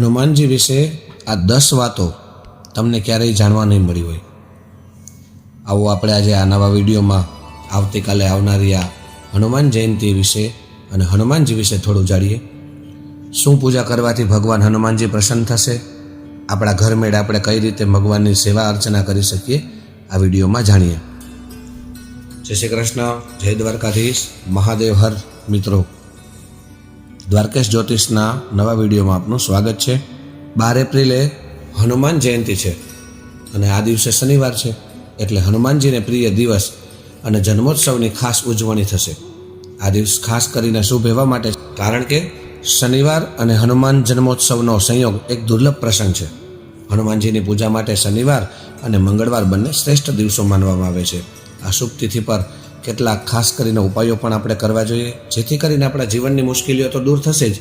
હનુમાનજી વિશે આ દસ વાતો તમને ક્યારેય જાણવા નહીં મળી હોય. આવો આપણે આજે આ નવા વિડીયોમાં આવતીકાલે આવનારી આ હનુમાન જયંતિ વિશે અને હનુમાનજી વિશે થોડું જાણીએ. શું પૂજા કરવાથી ભગવાન હનુમાનજી પ્રસન્ન થશે? આપણા ઘરમેળ આપણે કઈ રીતે ભગવાનની સેવા અર્ચના કરી શકીએ? આ વિડીયોમાં જાણીએ. જય શ્રી કૃષ્ણ, જય દ્વારકાધીશ, મહાદેવ હર મિત્રો. દ્વારકેશ જ્યોતિષના નવા વિડીયોમાં આપનું સ્વાગત છે. બાર એપ્રિલે હનુમાન જયંતિ છે અને આ દિવસે શનિવાર છે એટલે હનુમાનજીને પ્રિય દિવસ અને જન્મોત્સવની ખાસ ઉજવણી થશે. આ દિવસ ખાસ કરીને શુભ એવા માટે કારણ કે શનિવાર અને હનુમાન જન્મોત્સવનો સંયોગ એક દુર્લભ પ્રસંગ છે. હનુમાનજીની પૂજા માટે શનિવાર અને મંગળવાર બંને શ્રેષ્ઠ દિવસો માનવામાં આવે છે. આ શુભ તિથિ પર કેટલાક ખાસ કરીને ઉપાયો પણ આપણે કરવા જોઈએ. જેથી કરીને આપણા જીવનની મુશ્કેલીઓ તો દૂર થશે જ,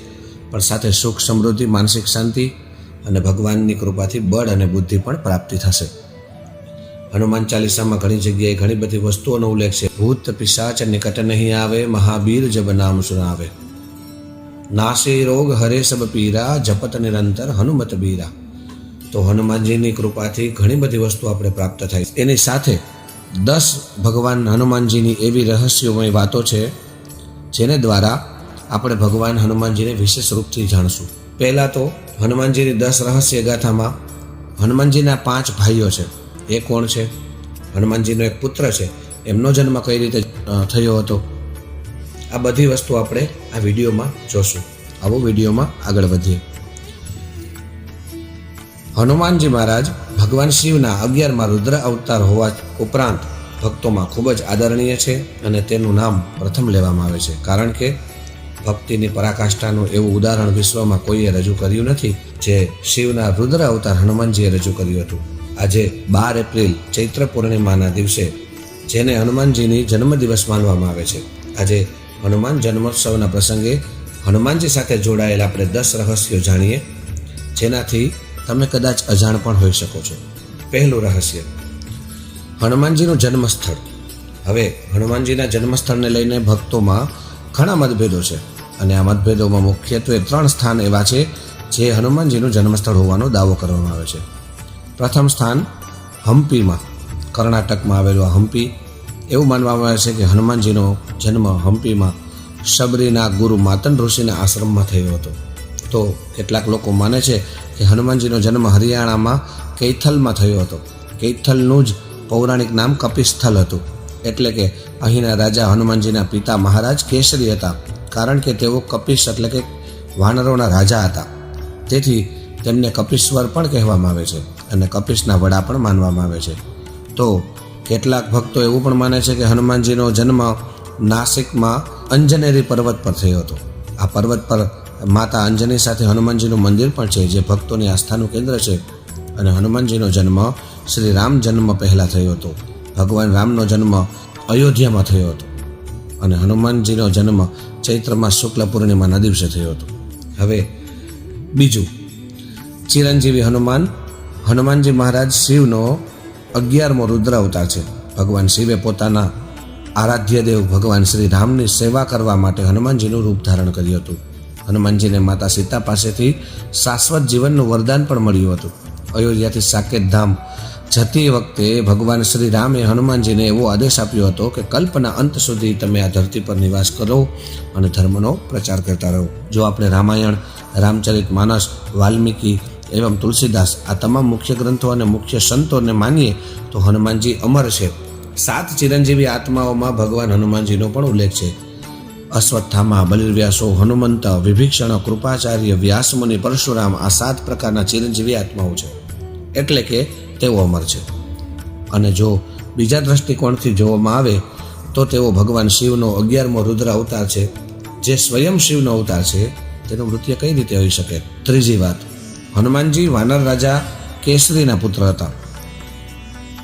પણ સાથે સુખ, સમૃદ્ધિ, માનસિક શાંતિ અને ભગવાનની કૃપાથી બળ અને બુદ્ધિ પણ પ્રાપ્તિ થશે. હનુમાન ચાલીસામાં ઘણી જગ્યાએ ઘણી બધી વસ્તુઓનો ઉલ્લેખ છે. ભૂત, પિશાચ, નિકટ નહીં આવે, મહાબીર જબ નામ સુનાવે. નાશે રોગ હરે સબ પીરા, જપત નિરંતર હનુમત બીરા. તો હનુમાનજીની કૃપાથી ઘણી બધી વસ્તુ આપણે પ્રાપ્ત થાય એની સાથે દસ ભગવાન હનુમાનજીની એવી રહસ્યોમય વાતો છે, જેને દ્વારા આપણે ભગવાન હનુમાનજીને વિશેષ રૂપથી જાણશું. પહેલાં તો હનુમાનજીની દસ રહસ્ય ગાથામાં હનુમાનજીના પાંચ ભાઈઓ છે. એ કોણ છે? હનુમાનજીનો એક પુત્ર છે. એમનો જન્મ કઈ રીતે થયો હતો? આ બધી વસ્તુ આપણે આ વિડીયોમાં જોશું. આવો વિડીયોમાં આગળ વધીએ. હનુમાનજી મહારાજ ભગવાન શિવના અગિયારમાં રુદ્ર અવતાર હોવા ઉપરાંત ભક્તોમાં ખૂબ જ આદરણીય છે અને તેનું નામ પ્રથમ લેવામાં આવે છે. કારણ કે ભક્તિની પરાકાષ્ઠાનું એવું ઉદાહરણ વિશ્વમાં કોઈએ રજૂ કર્યું નથી જે શિવના રુદ્ર અવતાર હનુમાનજીએ રજૂ કર્યું હતું. આજે બાર એપ્રિલ ચૈત્ર પૂર્ણિમાના દિવસે જેને હનુમાનજીની જન્મદિવસ માનવામાં આવે છે. આજે હનુમાન જન્મોત્સવના પ્રસંગે હનુમાનજી સાથે જોડાયેલા આપણે દસ રહસ્યો જાણીએ. જેનાથી તમે કદાચ અજાણ પણ હોઈ શકો છો. પહેલું રહસ્ય. હનુમાનજીનું જન્મસ્થળ. હવે, હનુમાનજીના જન્મસ્થળને લઈને ભક્તોમાં ઘણા મતભેદો છે અને આ મતભેદોમાં મુખ્યત્વે ત્રણ સ્થાન એવા છે જે હનુમાનજીનું જન્મસ્થળ હોવાનો દાવો કરવામાં આવે છે. પ્રથમ સ્થાન, હમ્પીમાં, કર્ણાટકમાં આવેલું હમ્પી. એવું માનવામાં આવે છે કે હનુમાનજીનો જન્મ હમ્પીમાં શબરીના ગુરુ માતન ઋષિના આશ્રમમાં થયો હતો. તો કેટલાક લોકો માને છે કે હનુમાનજીનો જન્મ હરિયાણામાં કૈથલમાં થયો હતો. કૈથલનું જ પૌરાણિક નામ કપિસ્થલ હતું. એટલે કે અહીંના રાજા હનુમાનજીના પિતા મહારાજ કેસરી હતા. કારણ કે તેઓ કપિશ એટલે કે વાનરોના રાજા હતા. તેથી તેમને કપિશ્વર પણ કહેવામાં આવે છે અને કપિશના વડા પણ માનવામાં આવે છે. તો કેટલાક ભક્તો એવું પણ માને છે કે હનુમાનજીનો જન્મ નાસિકમાં અંજનેરી પર્વત પર થયો હતો. આ પર્વત પર માતા અંજની સાથે હનુમાનજીનું મંદિર પણ છે, જે ભક્તોની આસ્થાનું કેન્દ્ર છે. અને હનુમાનજીનો જન્મ શ્રી રામ જન્મ પહેલાં થયો હતો. ભગવાન રામનો જન્મ અયોધ્યામાં થયો હતો. અને હનુમાનજીનો જન્મ ચૈત્રમાં શુક્લ પૂર્ણિમાના દિવસે થયો હતો. હવે બીજું, ચિરંજીવી હનુમાન. હનુમાનજી મહારાજ શિવનો અગિયારમો રુદ્ર અવતાર છે. ભગવાન શિવે પોતાના આરાધ્ય દેવ ભગવાન શ્રી રામની સેવા કરવા માટે હનુમાનજીનું રૂપ ધારણ કર્યું હતું. હનુમાનજીને માતા સીતા પાસેથી શાશ્વત જીવનનું વરદાન પણ મળ્યું હતું. અયોધ્યાથી સાકેત ધામ જતી વખતે ભગવાન શ્રી રામે હનુમાનજીને એવો આદેશ આપ્યો હતો કે કલ્પના અંત સુધી તમે આ ધરતી પર નિવાસ કરો અને ધર્મનો પ્રચાર કરતા રહો. જો આપણે રામાયણ, રામચરિત માનસ, વાલ્મીકી એવં તુલસીદાસ આ તમામ મુખ્ય ગ્રંથો અને મુખ્ય સંતોને માનીએ, તો હનુમાનજી અમર છે. સાત ચિરંજીવી આત્માઓમાં ભગવાન હનુમાનજીનો પણ ઉલ્લેખ છે. અશ્વત્થામા બલિવ્યાસો હનુમંત વિભીક્ષણ કૃપાચાર્ય, વ્યાસમુનિ, પરશુરામ આ સાત પ્રકારના ચિરંજીવી આત્માઓ છે. એટલે કે તેઓ અમર છે. અને જો બીજા દ્રષ્ટિકોણથી જોવામાં આવે, તો તેઓ ભગવાન શિવનો અગિયારમો રુદ્ર અવતાર છે. જે સ્વયં શિવનો અવતાર છે, તેનું મૃત્યુ કઈ રીતે હોઈ શકે? ત્રીજી વાત, હનુમાનજી વાનર રાજા કેસરીના પુત્ર હતા.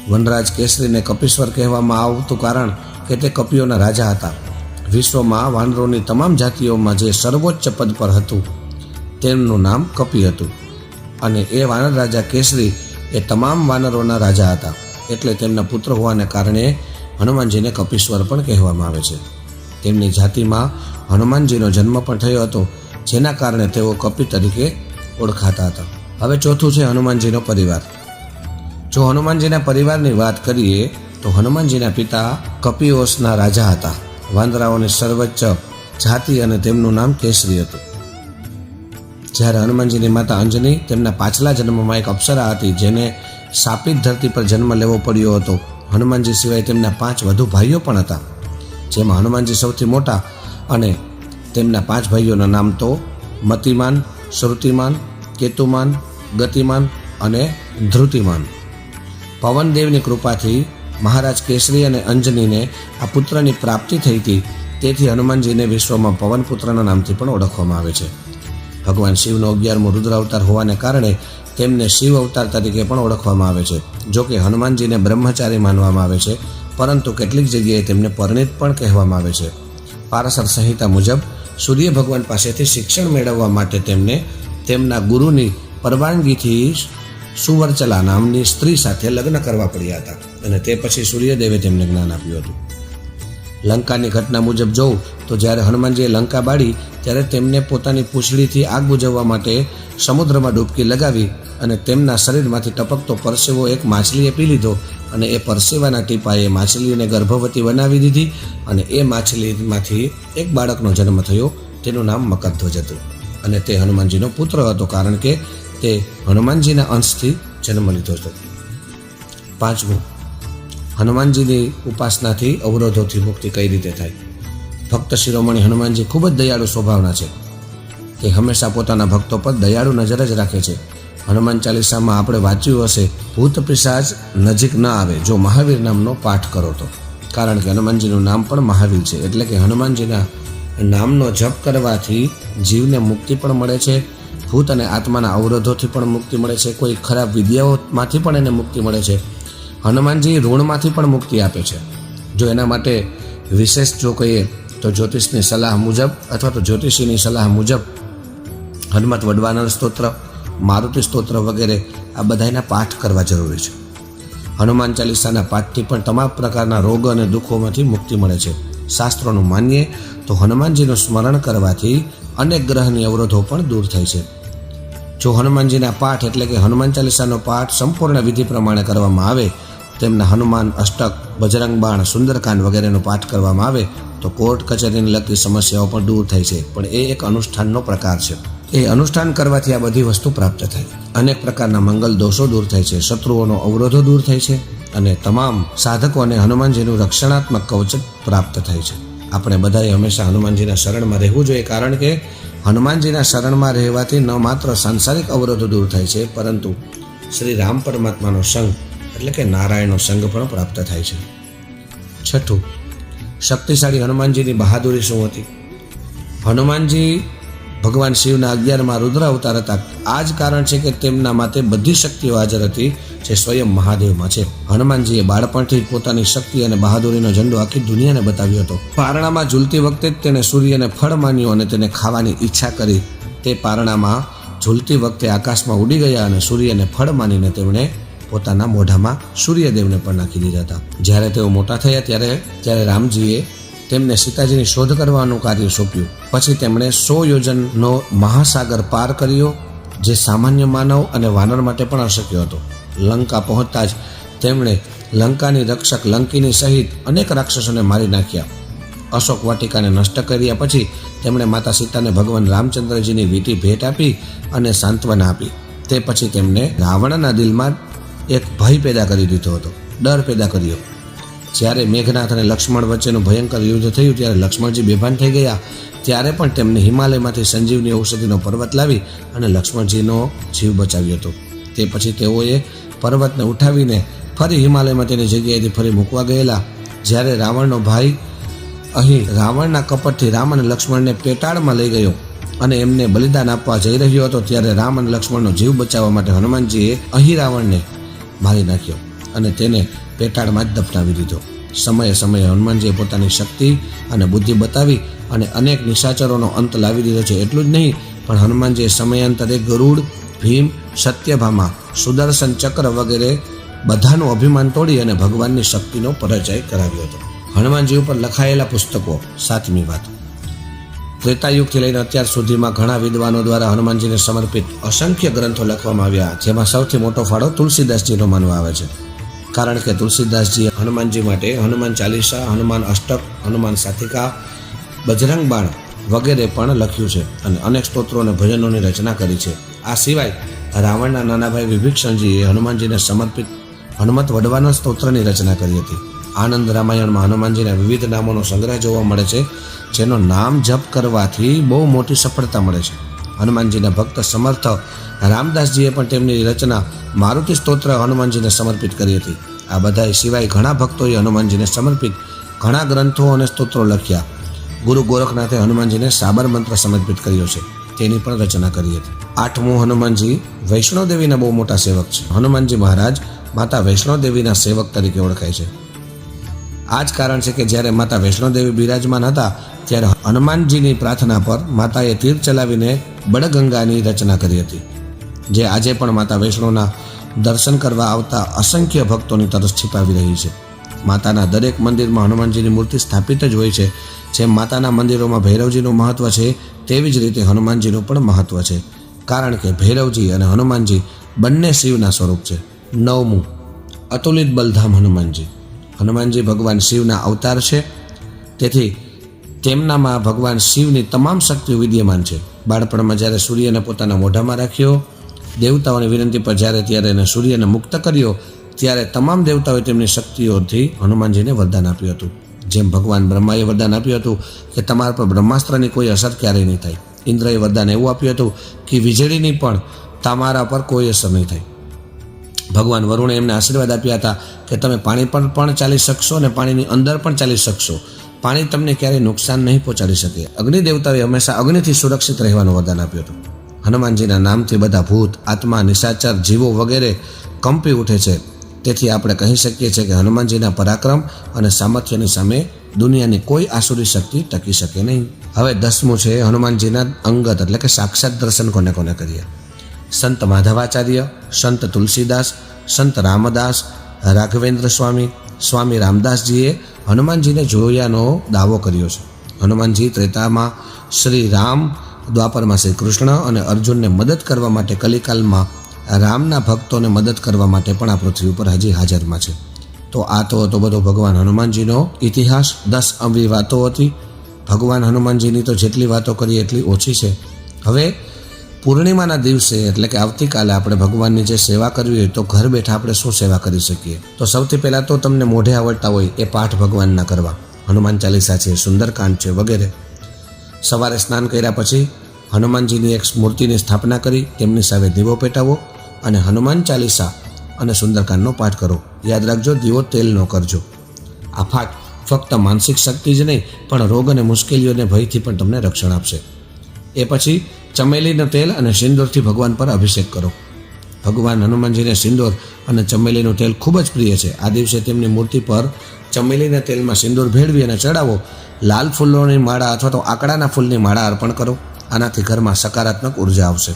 વનરાજ કેસરીને કપીશ્વર કહેવામાં આવતું કારણ કે તે કપિઓના રાજા હતા. વિશ્વમાં વાનરોની તમામ જાતિઓમાં જે સર્વોચ્ચ પદ પર હતું, તેમનું નામ કપી હતું. અને એ વાનર રાજા કેસરી એ તમામ વાનરોના રાજા હતા. એટલે તેમના પુત્ર હોવાને કારણે હનુમાનજીને કપીશ્વર પણ કહેવામાં આવે છે. તેમની જાતિમાં હનુમાનજીનો જન્મ પણ થયો હતો, જેના કારણે તેઓ કપિ તરીકે ઓળખાતા હતા. હવે ચોથું છે હનુમાનજીનો પરિવાર. જો હનુમાનજીના પરિવારની વાત કરીએ, તો હનુમાનજીના પિતા કપિઓસના રાજા હતા. વાંદરાઓની સર્વોચ્ચ જાતિ અને તેમનું નામ કેસરી હતું. જ્યારે હનુમાનજીની માતા અંજની તેમના પાછલા જન્મમાં એક અપ્સરા હતી જેને શાપિત ધરતી પર જન્મ લેવો પડ્યો હતો. હનુમાનજી સિવાય તેમના પાંચ વધુ ભાઈઓ પણ હતા. જેમાં હનુમાનજી સૌથી મોટા અને તેમના પાંચ ભાઈઓના નામ તો મતિમાન, શ્રુતિમાન, કેતુમાન, ગતિમાન અને ધૃતિમાન પવનદેવની કૃપાથી મહારાજ કેસરી અને અંજનીને આ પુત્રની પ્રાપ્તિ થઈ હતી. તેથી હનુમાનજીને વિશ્વમાં પવનપુત્રના નામથી પણ ઓળખવામાં આવે છે. ભગવાન શિવનો અગિયારમો રુદ્ર અવતાર હોવાને કારણે તેમને શિવ અવતાર તરીકે પણ ઓળખવામાં આવે છે. જો કે હનુમાનજીને બ્રહ્મચારી માનવામાં આવે છે, પરંતુ કેટલીક જગ્યાએ તેમને પરિણિત પણ કહેવામાં આવે છે. પારસર સંહિતા મુજબ, સૂર્ય ભગવાન પાસેથી શિક્ષણ મેળવવા માટે તેમને તેમના ગુરુની પરવાનગીથી સુવર્ચલા નામની સ્ત્રી સાથે લગ્ન કરવા પડ્યા હતા અને તે પછી સૂર્યદેવે તેમને જ્ઞાન આપ્યું હતું. લંકાની ઘટના મુજબ જોઉં તો જ્યારે હનુમાનજીએ લંકા બાળી, ત્યારે તેમને પોતાની પૂંછડીથી આગ બુઝવવા માટે સમુદ્રમાં ડૂબકી લગાવી અને તેમના શરીરમાંથી ટપકતો પરસેવો એક માછલીએ પી લીધો અને એ પરસેવાના ટીપાએ માછલીને ગર્ભવતી બનાવી દીધી અને એ માછલીમાંથી એક બાળકનો જન્મ થયો, તેનું નામ મકરધ્વજ હતું. અને તે હનુમાનજીનો પુત્ર હતો કારણ કે તે હનુમાનજીના અંશથી જન્મ લીધો હતો. પાંચમું, હનુમાનજીની ઉપાસનાથી અવરોધોથી મુક્તિ કઈ રીતે થાય? ભક્ત શિરોમણી હનુમાનજી ખૂબ જ દયાળુ સ્વભાવના છે. તે હંમેશા પોતાના ભક્તો પર દયાળુ નજર જ રાખે છે. હનુમાન ચાલીસામાં આપણે વાંચ્યું હશે, ભૂત પિશાચ નજીક ન આવે જો મહાવીર નામનો પાઠ કરો તો. કારણ કે હનુમાનજીનું નામ પણ મહાવીર છે. એટલે કે હનુમાનજીના નામનો જપ કરવાથી જીવને મુક્તિ પણ મળે છે ભૂત અને આત્માના અવરોધોથી પણ મુક્તિ મળે છે. કોઈ ખરાબ વિદ્યાઓમાંથી પણ એને મુક્તિ મળે છે. હનુમાનજી ઋણમાંથી પણ મુક્તિ આપે છે. જો એના માટે વિશેષ જો કહીએ તો જ્યોતિષની સલાહ મુજબ અથવા તો જ્યોતિષીની સલાહ મુજબ હનુમત વડવાનર સ્તોત્ર, મારુતિ સ્તોત્ર વગેરે આ બધાના પાઠ કરવા જરૂરી છે. હનુમાન ચાલીસાના પાઠથી પણ તમામ પ્રકારના રોગ અને દુઃખોમાંથી મુક્તિ મળે છે. શાસ્ત્રોનું માનીએ તો હનુમાનજીનું સ્મરણ કરવાથી અનેક ગ્રહની અવરોધો પણ દૂર થાય છે. જો હનુમાનજીના પાઠ એટલે કે હનુમાન ચાલીસાનો પાઠ સંપૂર્ણ વિધિ પ્રમાણે કરવામાં આવે, તેમના હનુમાન, અષ્ટક, બજરંગ બાણ, સુંદરકાંડ વગેરેનો પાઠ કરવામાં આવે, તો કોર્ટ કચેરીને લગતી સમસ્યાઓ પણ દૂર થાય છે. પણ એ એક અનુષ્ઠાનનો પ્રકાર છે. એ અનુષ્ઠાન કરવાથી આ બધી વસ્તુ પ્રાપ્ત થાય. અનેક પ્રકારના મંગલ દોષો દૂર થાય છે, શત્રુઓનો અવરોધો દૂર થાય છે, અને તમામ સાધકોને હનુમાનજીનું રક્ષણાત્મક કવચ પ્રાપ્ત થાય છે. આપણે બધાએ હંમેશા હનુમાનજીના શરણમાં રહેવું જોઈએ, કારણ કે હનુમાનજીના શરણમાં રહેવાથી ન માત્ર સાંસારિક અવરોધો દૂર થાય છે, પરંતુ શ્રી રામ પરમાત્માનો સંગ એટલે કે નારાયણનો સંગ પણ પ્રાપ્ત થાય છે. છઠ્ઠું, શક્તિશાળી હનુમાનજીની બહાદુરી શું હતી? હનુમાનજી ભગવાન શિવના અગિયારમાં રુદ્ર અવતાર હતા. આ જ કારણ છે કે તેમના માથે બધી શક્તિઓ હાજર હતી, જે સ્વયં મહાદેવમાં છે. હનુમાનજીએ બાળપણથી પોતાની શક્તિ અને બહાદુરીનો ઝંડો આખી દુનિયાને બતાવ્યો હતો. પારણામાં ઝૂલતી વખતે જ તેણે સૂર્યને ફળ માન્યો અને તેને ખાવાની ઈચ્છા કરી. તે પારણામાં ઝૂલતી વખતે આકાશમાં ઉડી ગયા અને સૂર્યને ફળ માનીને તેમણે પોતાના મોઢામાં સૂર્યદેવને પણ નાખી દીધા હતા. જ્યારે તેઓ મોટા થયા ત્યારે ત્યારે રામજીએ તેમને સીતાજીની શોધ કરવાનું કાર્ય સોંપ્યું. પછી તેમણે સો યોજનનો મહાસાગર પાર કર્યો, જે સામાન્ય માનવ અને વાનર માટે પણ અશક્ય હતો. લંકા પહોંચતા જ તેમણે લંકાની રક્ષક લંકીની સહિત અનેક રાક્ષસોને મારી નાખ્યા. અશોક વાટિકાને નષ્ટ કર્યા પછી તેમણે માતા સીતાને ભગવાન રામચંદ્રજીની વીટી ભેટ આપી અને સાંત્વના આપી. તે પછી તેમણે રાવણના દિલમાં એક ભય પેદા કરી દીધો હતો. ડર પેદા કર્યો. જ્યારે મેઘનાથ અને લક્ષ્મણ વચ્ચેનું ભયંકર યુદ્ધ થયું, ત્યારે લક્ષ્મણજી બેભાન થઈ ગયા. ત્યારે પણ તેમને હિમાલયમાંથી સંજીવની ઔષધિનો પર્વત લાવી અને લક્ષ્મણજીનો જીવ બચાવ્યો હતો. તે પછી તેઓએ પર્વતને ઉઠાવીને ફરી હિમાલયમાં તેની જગ્યાએથી ફરી મૂકવા ગયેલા. જ્યારે રાવણનો ભાઈ અહીં રાવણના કપટથી રામ અને લક્ષ્મણને પેટાળમાં લઈ ગયો અને એમને બલિદાન આપવા જઈ રહ્યો હતો, ત્યારે રામ અને લક્ષ્મણનો જીવ બચાવવા માટે હનુમાનજીએ અહીં રાવણને મારી નાખ્યો અને તેને પેટાળમાં જ દફનાવી દીધો. સમયે સમયે હનુમાનજીએ પોતાની શક્તિ અને બુદ્ધિ બતાવી અને અનેક નિશાચરોનો અંત લાવી દીધો છે. એટલું જ નહીં, પણ હનુમાનજીએ સમયાંતરે ગરુડ, ભીમ, સત્યભામા, સુદર્શન ચક્ર વગેરે બધાનું અભિમાન તોડી અને ભગવાનની શક્તિનો પરિચય કરાવ્યો હતો. હનુમાનજી ઉપર લખાયેલા પુસ્તકો, સાતમી વાત. ત્રેતાયુગથી લઈને અત્યાર સુધીમાં ઘણા વિદ્વાનો દ્વારા હનુમાનજીને સમર્પિત અસંખ્ય ગ્રંથો લખવામાં આવ્યા, જેમાં સૌથી મોટો ફાળો તુલસીદાસજીનો માનવા આવે છે. કારણ કે તુલસીદાસજીએ હનુમાનજી માટે હનુમાન ચાલીસા, હનુમાન અષ્ટક, હનુમાન સાથિકા બજરંગ બાણ વગેરે પણ લખ્યું છે અને અનેક સ્તોત્રો અને ભજનોની રચના કરી છે. આ સિવાય રાવણના નાનાભાઈ વિભીષણજીએ હનુમાનજીને સમર્પિત હનુમત વડવાના સ્તોત્રની રચના કરી હતી. આનંદ રામાયણમાં હનુમાનજીના વિવિધ નામોનો સંગ્રહ જોવા મળે છે, જેનો નામ જપ કરવાથી બહુ મોટી સફળતા મળે છે. હનુમાનજીના ભક્ત સમર્થ રામદાસજીએ પણ તેમની રચના મારુતિ સ્તોત્ર હનુમાનજીને સમર્પિત કરી હતી. આ બધા સિવાય ઘણા ભક્તોએ હનુમાનજીને સમર્પિત ઘણા ગ્રંથો અને સ્તોત્રો લખ્યા. ગુરુ ગોરખનાથે હનુમાનજીને સાબર મંત્ર સમર્પિત કર્યો છે. તેની પણ રચના કરી હતી. આઠમું, હનુમાનજી વૈષ્ણોદેવીના બહુ મોટા સેવક છે. હનુમાનજી મહારાજ માતા વૈષ્ણોદેવીના સેવક તરીકે ઓળખાય છે. આ જ કારણ છે કે જ્યારે માતા વૈષ્ણોદેવી બિરાજમાન હતા, ત્યારે હનુમાનજીની પ્રાર્થના પર માતાએ તીર ચલાવીને બળગંગાની રચના કરી હતી. જે આજે પણ માતા વૈષ્ણોના દર્શન કરવા આવતા અસંખ્ય ભક્તોની તરસ છીપાવી રહી છે. માતાના દરેક મંદિરમાં હનુમાનજીની મૂર્તિ સ્થાપિત જ હોય છે. જેમ માતાના મંદિરોમાં ભૈરવજીનું મહત્વ છે, તેવી જ રીતે હનુમાનજીનું પણ મહત્વ છે. કારણ કે ભૈરવજી અને હનુમાનજી બંને શિવના સ્વરૂપ છે. નવમું, અતુલિત બલધામ હનુમાનજી. હનુમાનજી ભગવાન શિવના અવતાર છે. તેથી તેમનામાં ભગવાન શિવની તમામ શક્તિઓ વિદ્યમાન છે. બાળપણમાં જ્યારે સૂર્યને પોતાના મોઢામાં રાખ્યો દેવતાઓની વિનંતી પર જ્યારે ત્યારે એને સૂર્યને મુક્ત કર્યો, ત્યારે તમામ દેવતાઓએ તેમની શક્તિઓથી હનુમાનજીને વરદાન આપ્યું હતું. જેમ ભગવાન બ્રહ્માએ વરદાન આપ્યું હતું કે તમારા પર બ્રહ્માસ્ત્રની કોઈ અસર ક્યારેય નહીં થાય. ઇન્દ્રએ વરદાન એવું આપ્યું હતું કે વીજળીની પણ તમારા પર કોઈ અસર નહીં થાય. ભગવાન વરુણે એમને આશીર્વાદ આપ્યા હતા કે તમે પાણી પર પણ ચાલી શકશો અને પાણીની અંદર પણ ચાલી શકશો. પાણી તમને ક્યારેય નુકસાન નહીં પહોંચાડી શકે. અગ્નિ દેવતાએ હંમેશા અગ્નિથી સુરક્ષિત રહેવાનું વરદાન આપ્યું હતું. હનુમાનજીના નામથી બધા ભૂત, આત્મા, નિશાચર જીવો વગેરે કંપી ઉઠે છે. તેથી આપણે કહી શકીએ છીએ કે હનુમાનજીના પરાક્રમ અને સામર્થ્યની સામે દુનિયાની કોઈ આસુરી શક્તિ ટકી શકે નહીં. હવે દસમું છે હનુમાનજીના અંગત એટલે કે સાક્ષાત દર્શન કોને કોને કરીએ? સંત માધવાચાર્ય, સંત તુલસીદાસ, સંત રામદાસ, રાઘવેન્દ્ર સ્વામી સ્વામી રામદાસજીએ હનુમાનજીને જોયાનો દાવો કર્યો છે. હનુમાનજી ત્રેતામાં શ્રી રામ દ્વાપરમાં શ્રી કૃષ્ણ અને અર્જુનને મદદ કરવા માટે કલિકાલમાં રામના ભક્તોને મદદ કરવા માટે પણ આ પૃથ્વી ઉપર હજી હાજરમાં છે. તો આ તો હતો બધો ભગવાન હનુમાનજીનો ઇતિહાસ. દસ અમી વાતો હતી. ભગવાન હનુમાનજીની તો જેટલી વાતો કરીએ એટલી ઓછી છે. હવે પૂર્ણિમાના દિવસે એટલે કે આવતીકાલે આપણે ભગવાનની જે સેવા કરવી હોય તો ઘર બેઠા આપણે શું સેવા કરી શકીએ? તો સૌથી પહેલાં તો તમને મોઢે આવડતા હોય એ પાઠ ભગવાનના કરવા. હનુમાન ચાલીસા છે, સુંદરકાંડ છે વગેરે. સવારે સ્નાન કર્યા પછી હનુમાનજીની એક મૂર્તિની સ્થાપના કરી, તેમની સામે દીવો પેટાવો અને હનુમાન ચાલીસા અને સુંદરકાંડનો પાઠ કરો. યાદ રાખજો, દીવો તેલ ન કરજો. આ પાઠ ફક્ત માનસિક શક્તિ જ નહીં, પણ રોગ અને મુશ્કેલીઓને ભયથી પણ તમને રક્ષણ આપશે. એ પછી ચમેલીનું તેલ અને સિંદૂરથી ભગવાન પર અભિષેક કરો. ભગવાન હનુમાનજીને સિંદૂર અને ચમેલીનું તેલ ખૂબ જ પ્રિય છે. આ દિવસે તેમની મૂર્તિ પર ચમેલીના તેલમાં સિંદૂર ભેળવી અને ચડાવો. લાલ ફૂલોની માળા અથવા તો આકડાના ફૂલની માળા અર્પણ કરો. આનાથી ઘરમાં સકારાત્મક ઊર્જા આવશે.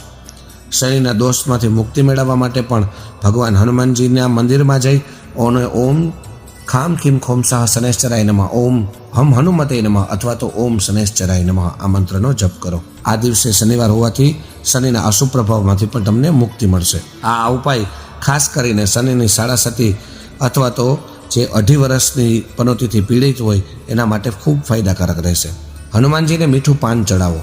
શરીરના દોષમાંથી મુક્તિ મેળવવા માટે પણ ભગવાન હનુમાનજીના મંદિરમાં જઈ ઓને ઓમ ખામ ખીમ ખોમ સાહ શનેશ્ચરાય નમઃ. ઓમ હમ હનુમતે નમઃ અથવા તો ઓમ શનેશ્ચરાય નમઃ આ મંત્રનો જપ કરો. આ દિવસે શનિવાર હોવાથી શનિના અશુભ પ્રભાવમાંથી પણ તમને મુક્તિ મળશે. આ ઉપાય ખાસ કરીને શનિની સાડાસતી અથવા તો જે અઢી વર્ષની પનોતીથી પીડિત હોય એના માટે ખૂબ ફાયદાકારક રહેશે. હનુમાનજીને મીઠું પાન ચડાવો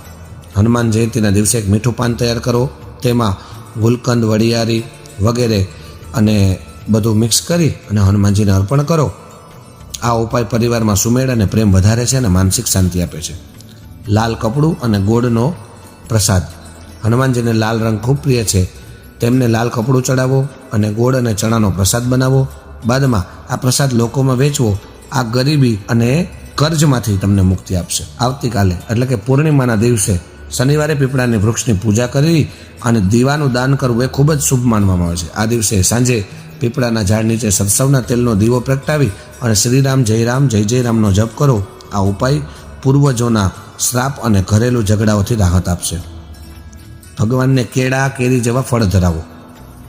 હનુમાન જયંતિના દિવસે એક મીઠું પાન તૈયાર કરો. તેમાં ગુલકંદ, વડિયારી વગેરે અને બધું મિક્સ કરી અને હનુમાનજીને અર્પણ કરો. આ ઉપાય પરિવારમાં સુમેળ અને પ્રેમ વધારે છે અને માનસિક શાંતિ આપે છે. લાલ કપડું અને ગોળનો પ્રસાદ. હનુમાનજીને લાલ રંગ ખૂબ પ્રિય છે. તેમને લાલ કપડું ચડાવો અને ગોળ અને ચણાનો પ્રસાદ બનાવો. બાદમાં આ પ્રસાદ લોકોમાં વેચવો. આ ગરીબી અને કર્જમાંથી તમને મુક્તિ આપશે. આવતીકાલે, એટલે કે પૂર્ણિમાના દિવસે, શનિવારે પીપળાની વૃક્ષની પૂજા કરવી અને દીવાનું દાન કરવું એ ખૂબ જ શુભ માનવામાં આવે છે. આ દિવસે સાંજે પીપળાના ઝાડ નીચે સરસવના તેલનો દીવો પ્રગટાવી અને શ્રીરામ જય રામ, જય જય રામનો જપ કરો. આ ઉપાય પૂર્વજોના શ્રાપ અને ઘરેલું ઝઘડાઓથી રાહત આપશે. ભગવાનને કેળા, કેરી જેવા ફળ ધરાવો.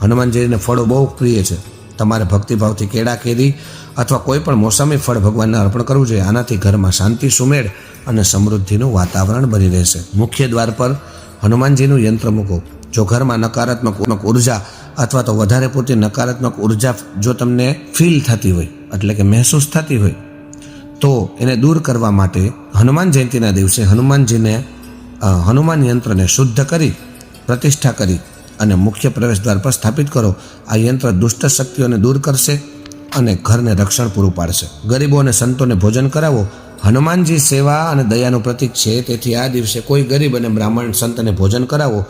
હનુમાનજીને ફળો બહુ પ્રિય છે. તમારે ભક્તિભાવથી કેળા, કેરી અથવા કોઈ પણ મોસમી ફળ ભગવાનને અર્પણ કરવું જોઈએ. આનાથી ઘરમાં શાંતિ, સુમેળ અને સમૃદ્ધિનું વાતાવરણ બની રહેશે. મુખ્ય દ્વાર પર હનુમાનજીનું યંત્ર મૂકો. જો ઘરમાં નકારાત્મક ઊર્જા અથવા તો વધારે પૂરતી નકારાત્મક ઊર્જા જો તમને ફીલ થતી હોય, એટલે કે મહેસૂસ થતી હોય તો એને દૂર કરવા માટે હનુમાન જયંતિના દિવસે હનુમાનજીને હનુમાન યંત્રને શુદ્ધ કરી, પ્રતિષ્ઠા કરી અને મુખ્ય પ્રવેશ દ્વાર પર સ્થાપિત કરો. આ યંત્ર દુષ્ટ શક્તિઓને દૂર કરશે અને ઘરને રક્ષણ પૂરું પાડશે. ગરીબો અને સંતોને ભોજન કરાવો. હનુમાનજી સેવા અને દયાનું પ્રતીક છે. તેથી આ દિવસે કોઈ ગરીબ અને બ્રાહ્મણ સંતને ભોજન કરાવો.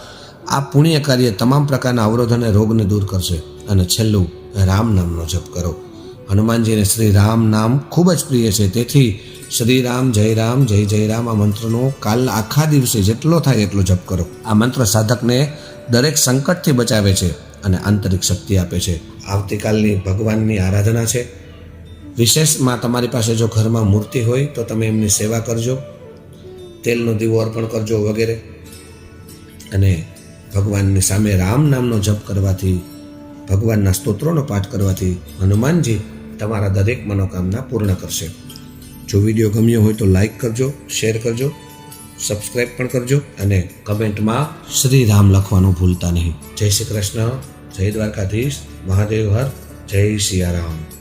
આ પુણ્ય કાર્ય તમામ પ્રકારના અવરોધ અને રોગને દૂર કરશે. અને છેલ્લું રામ નામનો જપ કરો. હનુમાનજીને શ્રી રામ નામ ખૂબ જ પ્રિય છે. તેથી શ્રી રામ જય રામ જય જય રામ આ મંત્રનો કાલના આખા દિવસે જેટલો થાય એટલો જપ કરો. આ મંત્ર સાધકને દરેક સંકટથી બચાવે છે અને આંતરિક શક્તિ આપે છે. આવતીકાલની ભગવાનની આરાધના છે. વિશેષમાં તમારી પાસે જો ઘરમાં મૂર્તિ હોય તો તમે એમની સેવા કરજો. તેલનો દીવો અર્પણ કરજો વગેરે. અને ભગવાનની સામે રામ નામનો જપ કરવાથી, ભગવાનના સ્તોત્રોનો પાઠ કરવાથી હનુમાનજી તમારા દરેક મનોકામના પૂર્ણ કરશે. જો વીડિયો ગમ્યો હોય તો લાઈક કરજો, શેર કરજો સબસ્ક્રાઈબ પણ કરજો અને કમેન્ટમાં શ્રી રામ લખવાનું ભૂલતા નહીં. જય શ્રી કૃષ્ણ, જય દ્વારકાધીશ, મહાદેવ હર, જય સિયારામ.